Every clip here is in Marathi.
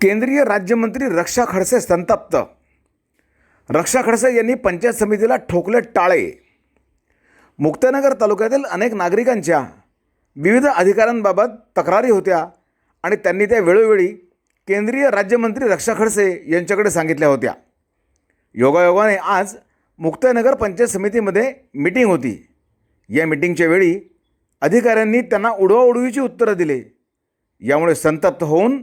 केंद्रीय राज्यमंत्री रक्षा खडसे संतप्त. रक्षा खडसे यांनी पंचायत समितीला ठोकले टाळे. मुक्तानगर तालुक्यातील अनेक नागरिकांच्या विविध अधिकारांबाबत तक्रारी होत्या आणि त्यांनी त्या वेळोवेळी केंद्रीय राज्यमंत्री रक्षा खडसे यांच्याकडे सांगितल्या होत्या. योगायोगाने आज मुक्तनगर पंचायत समितीमध्ये मीटिंग होती. या मीटिंगच्या वेळी अधिकाऱ्यांनी त्यांना उडवाउडवीची उत्तरं दिले. यामुळे संतप्त होऊन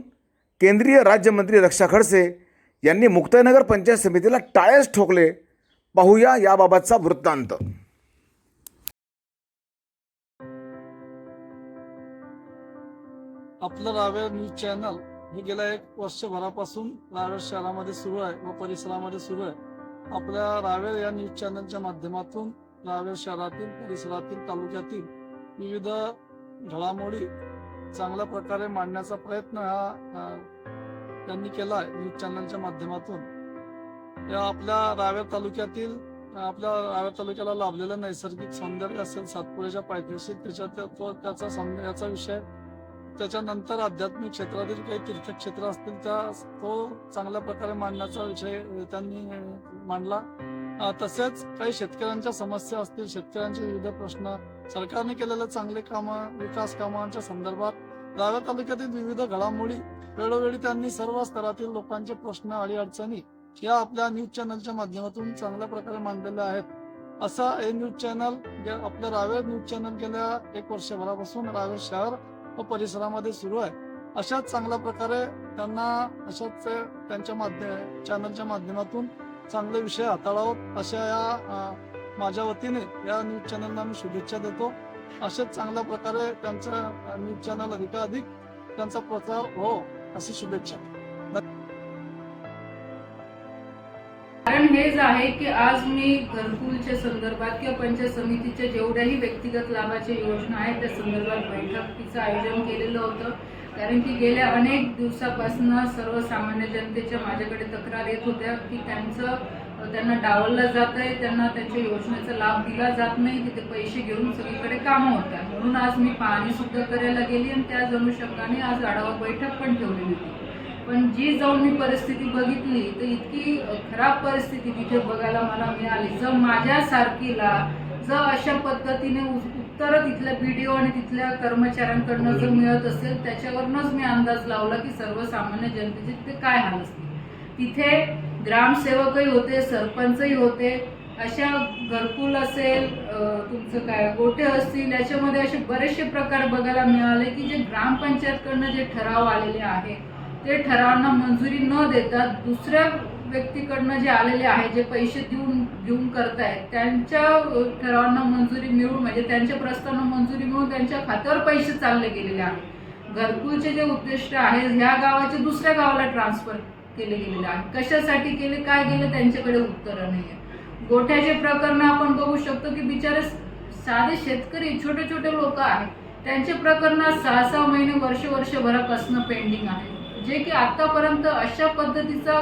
केंद्रीय राज्यमंत्री रक्षा खडसे यांनी मुक्ताईनगर पंचायत समितीला टाळेच ठोकले. पाहूया याबाबतचा वृत्तांत. आपलं रावेर न्यूज चॅनल हे गेल्या एक वर्षभरापासून रावेर शहरामध्ये सुरू आहे व परिसरामध्ये सुरू आहे. आपल्या रावेर या न्यूज चॅनलच्या माध्यमातून रावेर शहरातील परिसरातील तालुक्यातील विविध घडामोडी चांगल्या प्रकारे मांडण्याचा प्रयत्न हा त्यांनी केला आहे न्यूज चॅनलच्या माध्यमातून. या आपल्या रावेर तालुक्यातील आपल्या रावेर तालुक्याला लाभलेलं नैसर्गिक सौंदर्य असेल सातपुड्याच्या पायथ्याशी त्याच्या तो त्याचा सौंदर्याचा विषय त्याच्यानंतर आध्यात्मिक क्षेत्रातील काही तीर्थक्षेत्र असतील त्या तो चांगल्या प्रकारे मांडण्याचा विषय त्यांनी मांडला. तसेच काही शेतकऱ्यांच्या समस्या असतील शेतकऱ्यांचे विविध प्रश्न सरकारने केलेले चांगले काम विकास कामांच्या संदर्भात राव्या तालुक्यातील विविध घडामोडी वेळोवेळी त्यांनी सर्व स्तरातील लोकांचे प्रश्न आणि अडचणी या आपल्या न्यूज चॅनलच्या माध्यमातून चांगल्या प्रकारे मांडलेल्या आहेत. असा हे न्यूज चॅनल आपलं रावेर न्यूज चॅनल गेल्या एक वर्षभरापासून रावेर शहर व परिसरामध्ये सुरू आहे. अशाच चांगल्या प्रकारे त्यांना अशाच त्यांच्या माध्यम चॅनलच्या माध्यमातून चांगले विषय हाताळावं अशा या माझ्या वतीने या न्यूज चॅनलला मी शुभेच्छा देतो. असेच चांगल्या प्रकारे त्यांचा न्यूज चॅनल अधिकाधिक त्यांचा प्रचार हो अशी शुभेच्छा. कारण हेच आहे की आज मी घरकुलच्या संदर्भात किंवा पंचायत समितीच्या जेवढ्याही व्यक्तिगत लाभाच्या योजना आहेत त्या संदर्भात बैठकीचं आयोजन केलेलं होतं. कारण की गेल्या अनेक दिवसापासून सर्वसामान्य जनतेच्या माझ्याकडे तक्रार येत होत्या की त्यांचं त्यांना डावललं जात आहे त्यांना त्यांच्या योजनेचा लाभ दिला जात नाही तिथे पैसे घेऊन सगळीकडे कामं होतात. म्हणून आज मी पाहणी सुद्धा करायला गेली आणि त्याच अनुषंगाने आज आढावा बैठक पण ठेवलेली होती. पण जी जाऊन मी परिस्थिती बघितली तर इतकी खराब परिस्थिती तिथे बघायला मला मिळाली. जर माझ्या सारखीला जर अशा पद्धतीने उत्तरं तिथल्या व्हिडिओ आणि तिथल्या कर्मचाऱ्यांकडनं जर मिळत असेल त्याच्यावरनच मी अंदाज लावला की सर्वसामान्य जनतेचे ते काय हाल असतील. तिथे ग्रामसेवकही होते सरपंचही होते अशा घरकुल असेल तुमचं काय गोटे असतील याच्यामध्ये असे बरेचसे प्रकार बघायला मिळाले की जे ग्रामपंचायतकडनं जे ठराव आलेले आहे ते ठरावांना मंजुरी न देता दुसऱ्या व्यक्तीकडनं जे आलेले आहे जे पैसे देऊन घेऊन करतायत त्यांच्या ठरावांना मंजुरी मिळून म्हणजे त्यांच्या प्रस्तावांना मंजुरी मिळून त्यांच्या खात्यावर पैसे चालले गेलेले आहेत. घरकुलचे जे उद्दिष्ट आहे ह्या गावाचे दुसऱ्या गावाला ट्रान्सफर केले गेलेले आहे कशासाठी केले काय केले त्यांच्याकडे उत्तरं नाही आहे गोठ्याचे प्रकरण आपण बघू शकतो की बिचारे साधे शेतकरी छोटे छोटे लोक आहेत. त्यांचे प्रकरण सहा सहा महिने वर्ष वर्षभरापासून पेंडिंग आहे जे की आतापर्यंत अशा पद्धतीचा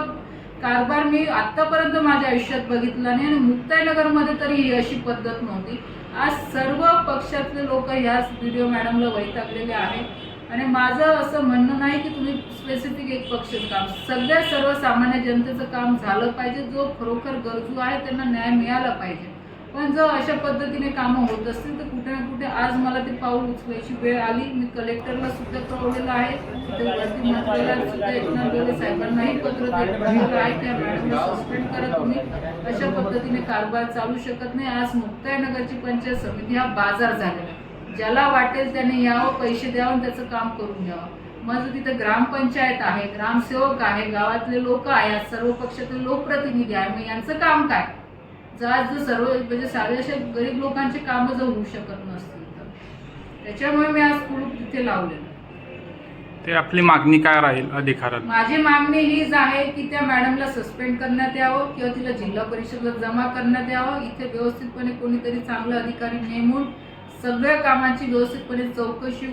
कारभार मी आत्तापर्यंत माझ्या आयुष्यात बघितला नाही आणि मुक्ताईनगरमध्ये तरी ही अशी पद्धत नव्हती. आज सर्व पक्षातले लोक ह्याच व्हिडिओ मॅडमला वैतागलेले आहेत. आणि माझं असं म्हणणं नाही की तुम्ही स्पेसिफिक एक पक्षाचं काम. सगळ्या सर्वसामान्य जनतेचं काम झालं पाहिजे. जो खरोखर गरजू आहे त्यांना न्याय मिळाला पाहिजे. पण जर अशा पद्धतीने कामं होत असतील तर कुठे ना कुठे आज मला ते पाऊल उचलायची वेळ आली. मी कलेक्टरला सुद्धा कळवलेलं आहे. वरती मंत्र्याला सुद्धा एकनाथ गोरे साहेबांनाही पत्र दिलेलं आहे. त्या मॅडमला सस्पेंड करा तुम्ही? अशा पद्धतीने कारभार चालू शकत नाही. आज मुक्ताईनगरची पंचायत समिती हा बाजार झालेला आहे. ज्याला वाटेल त्याने यावं पैसे द्यावं आणि त्याचं काम करून घ्यावं. माझं तिथं ग्रामपंचायत आहे ग्रामसेवक आहे गावातले लोक आहेत सर्व पक्षातले लोकप्रतिनिधी आहे मग यांचं काम काय? आज जर सर्व म्हणजे साधे असे गरीब लोकांचे कामं जर होऊ शकत नसतील तर. त्याच्यामुळे मी आज कुलूप तिथे लावले ते आपली मागणी काय राहील अधिकारात? माझी मागणी हीच आहे की त्या मॅडमला सस्पेंड करण्यात यावं किंवा तिला जिल्हा परिषदला जमा करण्यात यावं. इथे व्यवस्थितपणे कोणीतरी चांगलं अधिकारी नेमून सगळ्या कामांची व्यवस्थितपणे चौकशी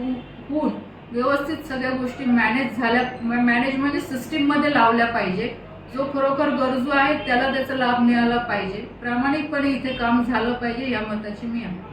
होऊन व्यवस्थित सगळ्या गोष्टी मॅनेज झाल्या मॅनेजमेंट सिस्टीममध्ये लावल्या पाहिजे जो खरोखर गरजू आहे त्याला त्याचा लाभ मिळाला पाहिजे. प्रामाणिकपणे इथे काम झालं पाहिजे या मताची मी आहे